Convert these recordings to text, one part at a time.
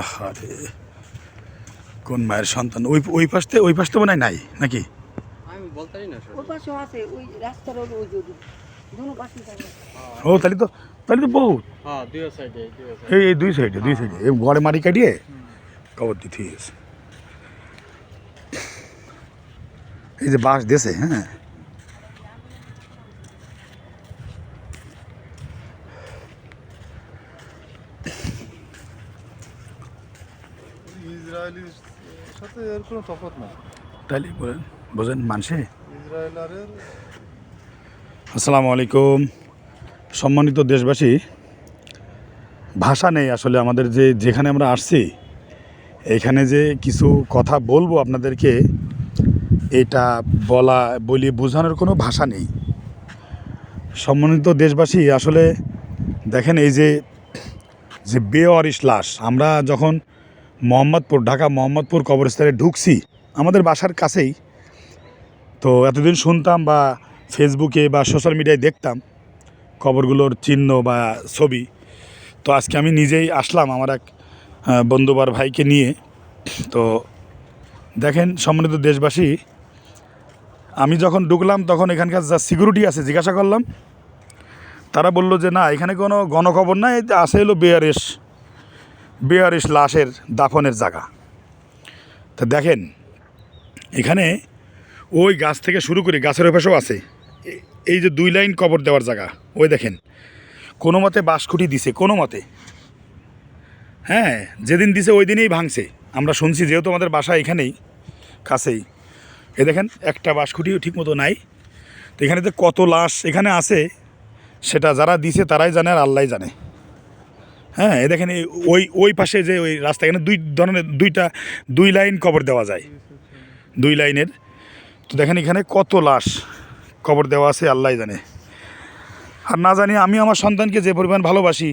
আহারে। কোন মায়ের সন্তান? ওই ওই পাশতে ওই পাশতে মনে হয় নাই নাকি? পাশে ও তাহলে তো তাহলে তো বহুত। হ্যাঁ সাইডে এই এই দুই সাইডে দুই সাইডে এই গড়ে মাটি কাটিয়ে কবর দিতে এই যে বাঁশ দেশে হ্যাঁ? ইসরায়েলির সাথে এর কোনো তফাৎ নাই। তাহলে বলেন বোঝেন মানুষে? ইসরায়েল আর আসসালামু আলাইকুম। সম্মানিত দেশবাসী ভাষা নেই আসলে আমাদের যে যেখানে আমরা আসছি এখানে যে কিছু কথা বলব আপনাদেরকে এটা বলা বলি বোঝানোর কোনো ভাষা নেই। সম্মানিত দেশবাসী আসলে দেখেন এই যে যে বেওয়ারিশ লাশ আমরা যখন মোহাম্মদপুর, ঢাকা মোহাম্মদপুর কবরস্থানে ঢুকছি। আমাদের বাসার কাছেই। তো এতদিন শুনতাম বা ফেসবুকে বা সোশ্যাল মিডিয়ায় দেখতাম কবরগুলোর চিহ্ন বা ছবি। তো আজকে আমি নিজেই আসলাম আমার এক বন্ধুবার ভাইকে নিয়ে। তো দেখেন, সম্মানিত দেশবাসী, আমি যখন ঢুকলাম তখন এখানকার যা সিকিউরিটি আছে জিজ্ঞাসা করলাম। তারা বলল যে, না, এখানে কোনো গণখবর নাই আছে হলো বেয়ারেস বেয়ারেস লাশের দাফনের জায়গা। তা দেখেন, এখানে ওই গাছ থেকে শুরু করে গাছের ওপাশেও আছে। এই যে দুই লাইন কবর দেওয়ার জায়গা, ওই দেখেন। কোনো মতে বাঁশকুটি দিছে, কোনো মতে। হ্যাঁ যেদিন দিছে ওই দিনেই ভাঙছে। আমরা শুনছি যেহেতু আমাদের বাসা এখানেই, কাছেই। এ দেখেন, একটা বাঁশকুটিও ঠিক মতো নাই। তো এখানে যে কত লাশ এখানে আছে, সেটা যারা দিছে তারাই জানে আর আল্লাহ জানে। হ্যাঁ দেখেন ওই ওই পাশে যে ওই রাস্তা, এখানে দুই ধরনের, দুইটা, দুই লাইন কবর দেওয়া যায়। দুই লাইনের। তো দেখেন এখানে কত লাশ কবর দেওয়া আছে, আল্লাহ জানে। আর না জানি আমি আমার সন্তানকে যে পরিমাণ ভালোবাসি,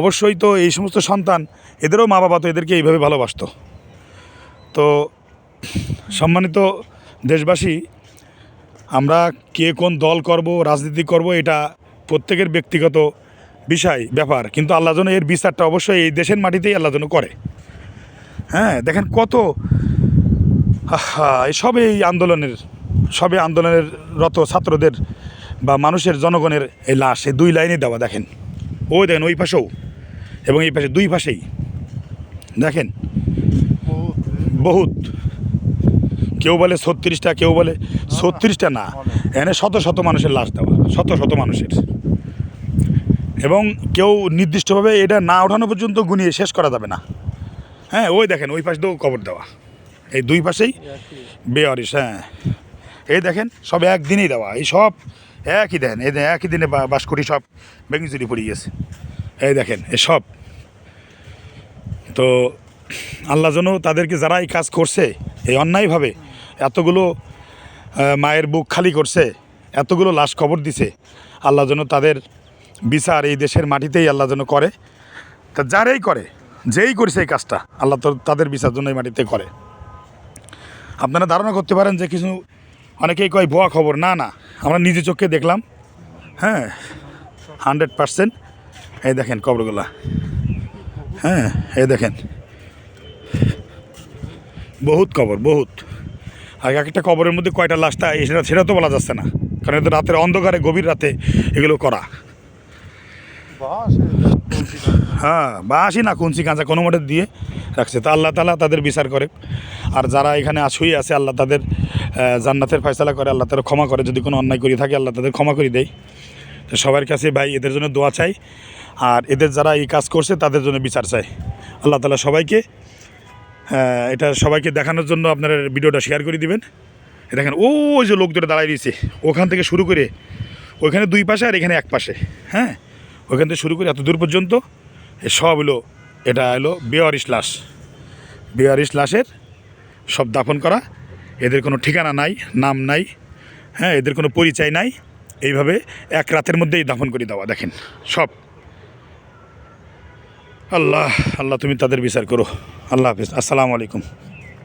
অবশ্যই তো এই সমস্ত সন্তান এদেরও মা বাবা তো এদেরকে এইভাবে ভালোবাসতো। তো সম্মানিত দেশবাসী, আমরা কে কোন দল করব, রাজনীতি করব, এটা প্রত্যেকের ব্যক্তিগত বিষয়, ব্যাপার। কিন্তু আল্লাহ যেন এর বিচারটা অবশ্যই এই দেশের মাটিতেই আল্লাহ যেন করে। হ্যাঁ দেখেন কত সবে এই আন্দোলনের সবে আন্দোলনের রত ছাত্রদের বা মানুষের জনগণের এই লাশ, এই দুই লাইনে দেওয়া, দেখেন। ওই দেখেন ওই পাশেও, এবং এই পাশে দুই পাশেই। দেখেন, বহুত। কেউ বলে ছত্রিশটা, কেউ বলে ছত্রিশটা না। এখানে শত শত মানুষের লাশ দেওয়া, শত শত মানুষের। এবং কেউ নির্দিষ্টভাবে এটা না ওঠানো পর্যন্ত গুনিয়ে শেষ করা যাবে না। হ্যাঁ ওই দেখেন, ওই পাশ দিয়েও কবর দেওয়া। এই দুই পাশেই বেয়ারিস হ্যাঁ। এই দেখেন, সব একদিনেই দেওয়া। এই সব একই দেন এই একই দিনে বা- বাঁশকুড়ি সব ভেঙে চুরি পড়ে গেছে। এই দেখেন, এই সব। তো আল্লাহ যেন তাদেরকে যারা এই কাজ করছে, এই অন্যায়ভাবে এতগুলো মায়ের বুক খালি করছে, এতগুলো লাশ খবর দিছে, আল্লাহ যেন তাদের বিচার এই দেশের মাটিতেই আল্লাহ যেন করে। তা যারাই করে, যেই করছে এই কাজটা, আল্লাহ তো তাদের বিচার জন্য এই মাটিতে করে। আপনারা ধারণা করতে পারেন যে কিছু, অনেকেই কয়, ভুয়া খবর। না না, আমরা নিজে চোখে দেখলাম। হ্যাঁ হান্ড্রেড পারসেন্ট। এই দেখেন খবরগুলা হ্যাঁ এই দেখেন। বহুত কবর, বহুত। আর এক একটা কবরের মধ্যে কয়টা লাশটা সেটা সেটা তো বলা যাচ্ছে না। কারণ এটা রাতের অন্ধকারে, গভীর রাতে এগুলো করা। হ্যাঁ বা আসি না কুঞ্চি কাঁচা কোনো মতে দিয়ে রাখছে। তা আল্লাহ তালা তাদের বিচার করে। আর যারা এখানে আসুই আছে, আল্লাহ তাদের জান্নাতের ফয়সালা করে, আল্লাহ তাদের ক্ষমা করে। যদি কোনো অন্যায় করে থাকে, আল্লাহ তাদের ক্ষমা করে দেয়। তো সবার কাছে ভাই, এদের জন্য দোয়া চাই। আর এদের যারা এই কাজ করছে, তাদের জন্য বিচার চাই। আল্লাহ তালা সবাইকে এটা সবাইকে দেখানোর জন্য আপনারা ভিডিওটা শেয়ার করে দিবেন। দেখেন ওই যে লোক দুটো দাঁড়ায় দিয়েছে ওখান থেকে শুরু করে, ওইখানে দুই পাশে আর এখানে এক পাশে। হ্যাঁ? ওইখান থেকে শুরু করে এত দূর পর্যন্ত সব হলো, এটা হলো বেয়ারিশ লাশ। বেয়ারিশ লাশের সব দাফন করা। এদের কোনো ঠিকানা নাই, নাম নাই হ্যাঁ এদের কোনো পরিচয় নাই। এইভাবে এক রাতের মধ্যেই দাফন করে দেওয়া, দেখেন, সব। আল্লাহ আল্লাহ, তুমি তাদের বিচার করো। আল্লাহ হাফিজ, আসসালামু আলাইকুম।